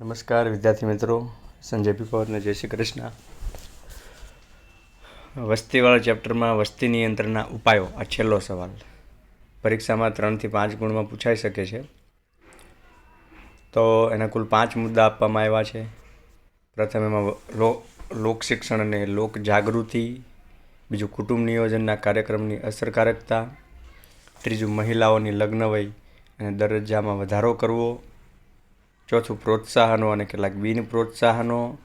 નમસ્કાર વિદ્યાર્થી મિત્રો, સંજય પીપવરને જય શ્રી કૃષ્ણ. વસ્તીવાળા ચેપ્ટરમાં વસ્તી નિયંત્રણના ઉપાયો, આ છેલ્લો સવાલ. પરીક્ષામાં ત્રણથી પાંચ ગુણમાં પૂછાઈ શકે છે. તો એના કુલ પાંચ મુદ્દા આપવામાં આવ્યા છે. પ્રથમ એમાં લો, લોક શિક્ષણ અને લોક જાગૃતિ. બીજું કુટુંબ નિયોજનના કાર્યક્રમની અસરકારકતા. ત્રીજું મહિલાઓની લગ્ન વય અને દરજ્જામાં વધારો કરવો. ચોથું પ્રોત્સાહનો અને કેટલાક બિન પ્રોત્સાહનો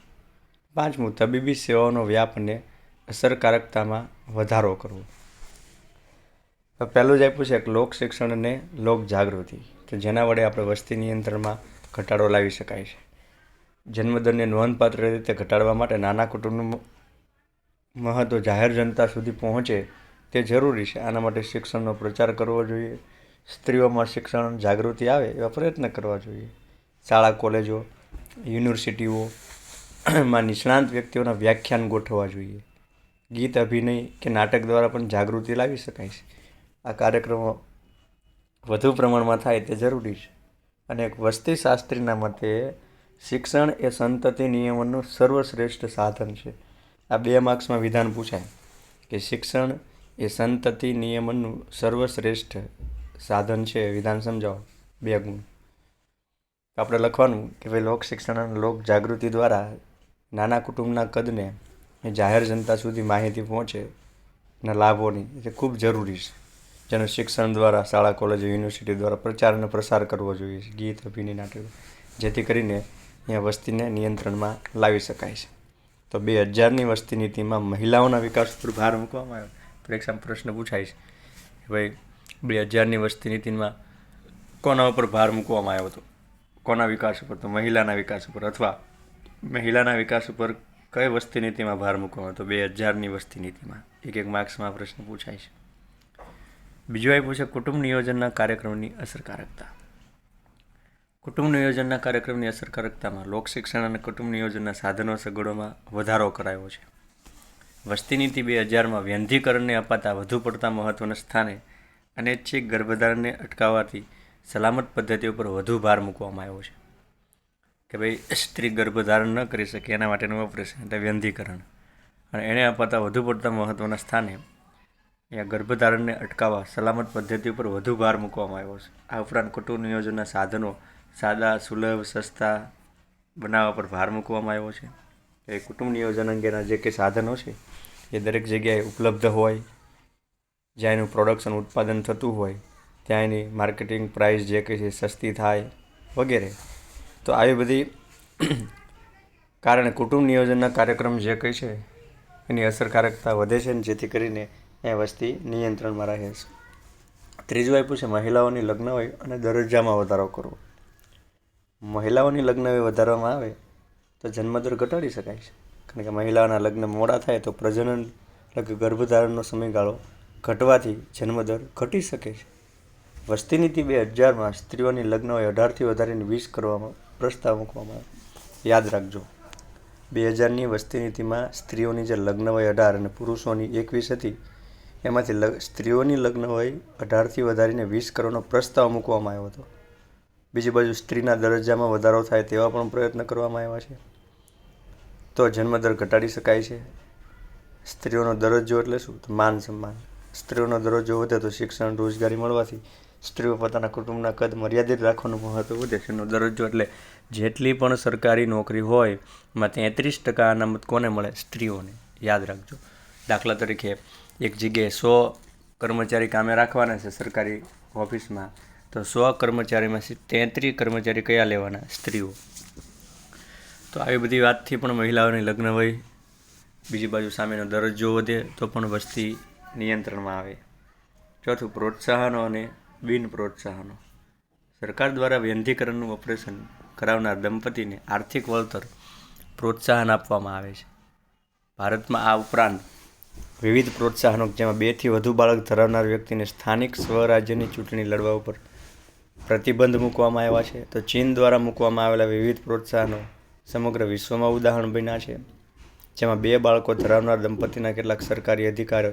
પાંચમું, તબીબી સેવાઓનો વ્યાપ અને અસરકારકતામાં વધારો કરવો. પહેલું જ આપ્યું છે લોક શિક્ષણ અને લોક જાગૃતિ, કે જેના વડે આપણે વસ્તી નિયંત્રણમાં ઘટાડો લાવી શકાય છે. જન્મદરને નોંધપાત્ર રીતે ઘટાડવા માટે નાના કુટુંબનું મહત્ત્વ જાહેર જનતા સુધી પહોંચે તે જરૂરી છે. આના માટે શિક્ષણનો પ્રચાર કરવો જોઈએ. સ્ત્રીઓમાં શિક્ષણ જાગૃતિ આવે એવા પ્રયત્ન કરવા જોઈએ. શાળા, કોલેજો, યુનિવર્સિટીઓ માં નિષ્ણાંત વ્યક્તિઓના વ્યાખ્યાન ગોઠવવા જોઈએ. ગીત, અભિનય કે નાટક દ્વારા પણ જાગૃતિ લાવી શકાય છે. આ કાર્યક્રમો વધુ પ્રમાણમાં થાય તે જરૂરી છે. અને એક વસ્તી શાસ્ત્રીના મતે, શિક્ષણ એ સંતતિ નિયમનનું સર્વશ્રેષ્ઠ સાધન છે. આ બે માર્ક્સમાં વિધાન પૂછાય કે શિક્ષણ એ સંતતિ નિયમનનું સર્વશ્રેષ્ઠ સાધન છે. વિધાન સમજાવો. બે ગુણ. આપણે લખવાનું કે ભાઈ લોક શિક્ષણ અને લોક જાગૃતિ દ્વારા નાના કુટુંબના કદને જાહેર જનતા સુધી માહિતી પહોંચે એના લાભોની. એ ખૂબ જરૂરી છે. જેનું શિક્ષણ દ્વારા શાળા, કોલેજો, યુનિવર્સિટી દ્વારા પ્રચાર અને પ્રસાર કરવો જોઈએ છે. ગીત, અભિનય, નાટક, જેથી કરીને અહીંયા વસ્તીને નિયંત્રણમાં લાવી શકાય છે. તો બે હજારની વસ્તી નીતિમાં મહિલાઓના વિકાસ પર ભાર મૂકવામાં આવ્યો. પરીક્ષામાં પ્રશ્ન પૂછાય છે કે ભાઈ બે હજારની વસ્તી નીતિમાં કોના ઉપર ભાર મૂકવામાં આવ્યો હતો? કોના વિકાસ ઉપર? તો મહિલાના વિકાસ ઉપર અથવા મહિલાના વિકાસ ઉપર કઈ વસ્તી નીતિમાં ભાર મૂકવામાં તો બે હજારની વસ્તી નીતિમાં. એક એક માર્ક્સમાં પ્રશ્ન પૂછાય છે. બીજું એ પૂછે, કુટુંબ નિયોજનના કાર્યક્રમની અસરકારકતા. કુટુંબ નિયોજનના કાર્યક્રમની અસરકારકતામાં લોક શિક્ષણ અને કુટુંબ નિયોજનના સાધનો સગવડોમાં વધારો કરાયો છે. વસ્તી નીતિ બે હજારમાં વ્યંધીકરણને અપાતા વધુ પડતા મહત્ત્વના સ્થાને અનૈચ્છિક ગર્ભધારણને અટકાવવાથી સલામત પદ્ધતિ ઉપર વધુ ભાર મૂકવામાં આવ્યો છે. કે ભાઈ, સ્ત્રી ગર્ભધારણ ન કરી શકે એના માટેનું ઓપરેશન એટલે વ્યંધીકરણ અને એણે અપાતા વધુ પડતા મહત્ત્વના સ્થાને અહીંયા ગર્ભધારણને અટકાવવા સલામત પદ્ધતિ ઉપર વધુ ભાર મૂકવામાં આવ્યો છે. આ ઉપરાંત કુટુંબ નિયોજનના સાધનો સાદા, સુલભ, સસ્તા બનાવવા પર ભાર મૂકવામાં આવ્યો છે. એ કુટુંબ નિયોજન અંગેના જે કંઈ સાધનો છે, એ દરેક જગ્યાએ ઉપલબ્ધ હોય, જ્યાં એનું પ્રોડક્શન ઉત્પાદન થતું હોય ત્યાં એની માર્કેટિંગ પ્રાઇસ જે કંઈ છે સસ્તી થાય વગેરે. તો આવી બધી કારણે કુટુંબ નિયોજનના કાર્યક્રમ જે કંઈ છે એની અસરકારકતા વધે છે ને જેથી કરીને એ વસ્તી નિયંત્રણમાં રહે છે. ત્રીજું આપ્યું છે મહિલાઓની લગ્ન હોય અને દરજ્જામાં વધારો કરવો. મહિલાઓની લગ્ન વય વધારવામાં આવે તો જન્મદર ઘટાડી શકાય છે. કારણ કે મહિલાઓના લગ્ન મોડા થાય તો પ્રજનન ગર્ભધારણનો સમયગાળો ઘટવાથી જન્મદર ઘટી શકે છે. વસ્તી નીતિ બે હજારમાં સ્ત્રીઓની લગ્ન વય અઢારથી વધારીને વીસ કરવામાં, પ્રસ્તાવ મૂકવામાં યાદ રાખજો, બે હજારની વસ્તી નીતિમાં સ્ત્રીઓની જે લગ્ન વય અઢાર અને પુરુષોની એકવીસ હતી, એમાંથી લગ, સ્ત્રીઓની લગ્ન વય અઢારથી વધારીને વીસ કરવાનો પ્રસ્તાવ મૂકવામાં આવ્યો હતો. બીજી બાજુ સ્ત્રીના દરજ્જામાં વધારો થાય તેવા પણ પ્રયત્ન કરવામાં આવ્યા છે. તો જન્મદર ઘટાડી શકાય છે. સ્ત્રીઓનો દરજ્જો એટલે શું? તો માન સન્માન. સ્ત્રીઓનો દરજ્જો વધે તો શિક્ષણ, રોજગારી મળવાથી સ્ત્રીઓ પોતાના કુટુંબના કદ મર્યાદિત રાખવાનું મહત્ત્વ વધે છે દરજ્જો એટલે જેટલી પણ સરકારી નોકરી હોય, એમાં તેત્રીસ ટકા અનામત કોને મળે? સ્ત્રીઓને. યાદ રાખજો. દાખલા તરીકે એક જગ્યાએ સો કર્મચારી કામે રાખવાના છે સરકારી ઓફિસમાં, તો સો કર્મચારીમાંથી તેત્રીસ કર્મચારી કયા લેવાના? સ્ત્રીઓ. તો આવી બધી વાતથી પણ મહિલાઓની લગ્ન વય બીજી બાજુ સામેનો દરજ્જો વધે તો પણ વસ્તી નિયંત્રણમાં આવે. ચોથું, પ્રોત્સાહનો અને બિન પ્રોત્સાહનો. સરકાર દ્વારા વ્યંધીકરણનું ઓપરેશન કરાવનાર દંપતીને આર્થિક વળતર પ્રોત્સાહન આપવામાં આવે છે. ભારતમાં આ ઉપરાંત વિવિધ પ્રોત્સાહનો, જેમાં બેથી વધુ બાળક ધરાવનાર વ્યક્તિને સ્થાનિક સ્વરાજ્યની ચૂંટણી લડવા ઉપર પ્રતિબંધ મૂકવામાં આવ્યા છે. તો ચીન દ્વારા મૂકવામાં આવેલા વિવિધ પ્રોત્સાહનો સમગ્ર વિશ્વમાં ઉદાહરણ બન્યા છે. જેમાં બે બાળકો ધરાવનાર દંપતીના કેટલાક સરકારી અધિકારો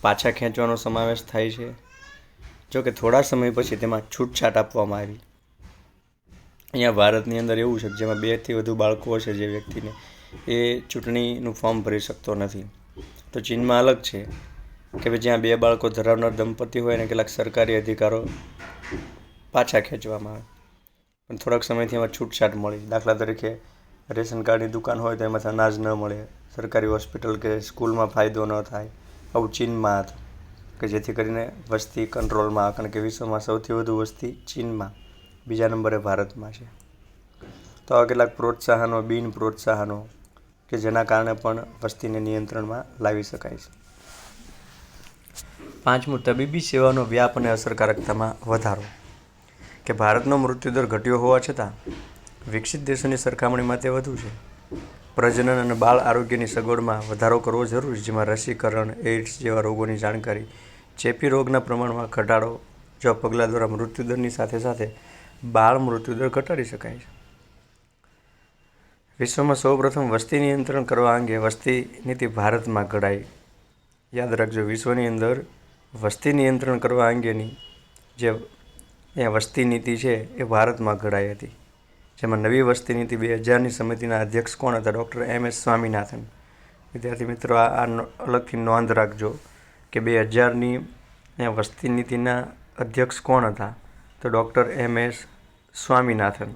પાછા ખેંચવાનો સમાવેશ થાય છે. જો કે થોડા સમય પછી તેમાં છૂટછાટ આપવામાં આવી. અહીંયા ભારતની અંદર એવું છે જેમાં બેથી વધુ બાળકો હશે જે વ્યક્તિને એ ચૂંટણીનું ફોર્મ ભરી શકતો નથી. તો ચીનમાં અલગ છે કે ભાઈ જ્યાં બે બાળકો ધરાવનાર દંપતી હોય ને કેટલાક સરકારી અધિકારો પાછા ખેંચવામાં આવે. પણ થોડાક સમયથી એમાં છૂટછાટ મળી. દાખલા તરીકે રેશન કાર્ડની દુકાન હોય તો એમાંથી અનાજ ન મળે. સરકારી હોસ્પિટલ કે સ્કૂલમાં ફાયદો ન થાય. આવું ચીનમાં હતું. કે જેથી કરીને વસ્તી કંટ્રોલમાં, કારણ કે વિશ્વમાં સૌથી વધુ વસ્તી ચીનમાં, બીજા નંબરે ભારતમાં છે. તો આવા કેટલાક પ્રોત્સાહનો, બિન પ્રોત્સાહનો કે જેના કારણે પણ વસ્તીને નિયંત્રણમાં લાવી શકાય છે. પાંચમું, તબીબી સેવાનો વ્યાપ અને અસરકારકતામાં વધારો. કે ભારતનો મૃત્યુદર ઘટ્યો હોવા છતાં, વિકસિત દેશોની સરખામણીમાં તે વધુ છે. પ્રજનન અને બાળ આરોગ્યની સગવડમાં વધારો કરવો જરૂરી છે, જેમાં રસીકરણ, એઇડ્સ જેવા રોગોની જાણકારી ચેપી રોગના પ્રમાણમાં ઘટાડો જેવા પગલાં દ્વારા મૃત્યુદરની સાથે સાથે બાળ મૃત્યુદર ઘટાડી શકાય છે. વિશ્વમાં સૌપ્રથમ વસ્તી નિયંત્રણ કરવા અંગે વસ્તી નીતિ ભારતમાં ઘડાઈ. યાદ રાખજો, વિશ્વની અંદર વસ્તી નિયંત્રણ કરવા અંગેની જે એ વસ્તી નીતિ છે એ ભારતમાં ઘડાઈ હતી. જેમાં નવી વસ્તી નીતિ બે હજારની સમિતિના અધ્યક્ષ કોણ હતા? Doctor M S Swaminathan. વિદ્યાર્થી મિત્રો, આ અલગથી નોંધ રાખજો. કે બે હજારની વસ્તી નીતિના અધ્યક્ષ કોણ હતા? તો ડૉક્ટર એમ એસ સ્વામીનાથન.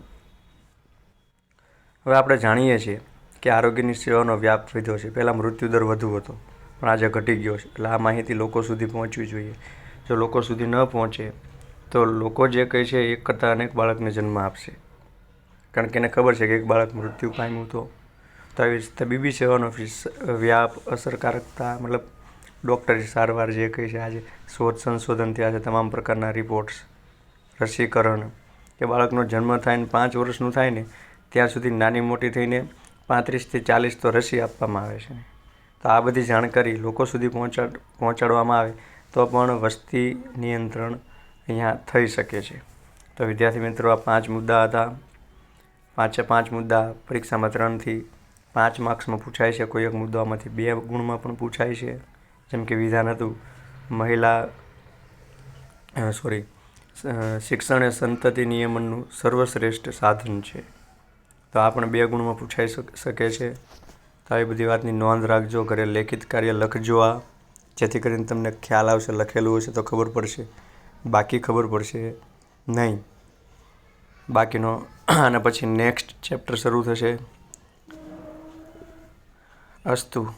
હવે આપણે જાણીએ છીએ કે આરોગ્યની સેવાનો વ્યાપ વધ્યો છે. પહેલાં મૃત્યુદર વધુ હતો, પણ આજે ઘટી ગયો છે. એટલે આ માહિતી લોકો સુધી પહોંચવી જોઈએ. જો લોકો સુધી ન પહોંચે, તો લોકો જે કહે છે એક કરતાં અનેક બાળકને જન્મ આપશે. કારણ કે એને ખબર છે કે એક બાળક મૃત્યુ પામ્યું તો તો આવી તબીબી સેવાનો વ્યાપ અસરકારકતા, મતલબ ડૉક્ટરી સારવાર જે કહી છે, આજે શોધ સંશોધન થયા છે, તમામ પ્રકારના રિપોર્ટ્સ રસીકરણ, કે બાળકનો જન્મ થાય ને પાંચ વર્ષનું થાય ને, ત્યાં સુધી નાની મોટી થઈને પાંત્રીસથી ચાલીસ તો રસી આપવામાં આવે છે. તો આ બધી જાણકારી લોકો સુધી પહોંચાડ, પહોંચાડવામાં આવે તો પણ વસ્તી નિયંત્રણ અહીંયા થઈ શકે છે. તો વિદ્યાર્થી મિત્રો, આ પાંચ મુદ્દા હતા. પાંચે પાંચ મુદ્દા, પરીક્ષામાં ત્રણથી પાંચ માર્ક્સમાં પૂછાય છે. કોઈ એક મુદ્દામાંથી બે ગુણમાં પણ પૂછાય છે. જેમ કે વિધાન હતું, મહિલા સોરી શિક્ષણ એ સંતતિ નિયમનનું સર્વશ્રેષ્ઠ સાધન છે. તો આ પણ બે ગુણમાં પૂછાઈ શક- છે. તો આવી બધી વાતની નોંધ રાખજો, ઘરે લેખિત કાર્ય લખજો આ. જેથી કરીને તમને ખ્યાલ આવશે, લખેલું હશે તો ખબર પડશે. બાકી ખબર પડશે નહીં. બાકીનો, અને પછી નેક્સ્ટ ચેપ્ટર શરૂ થશે. અસ્તુ.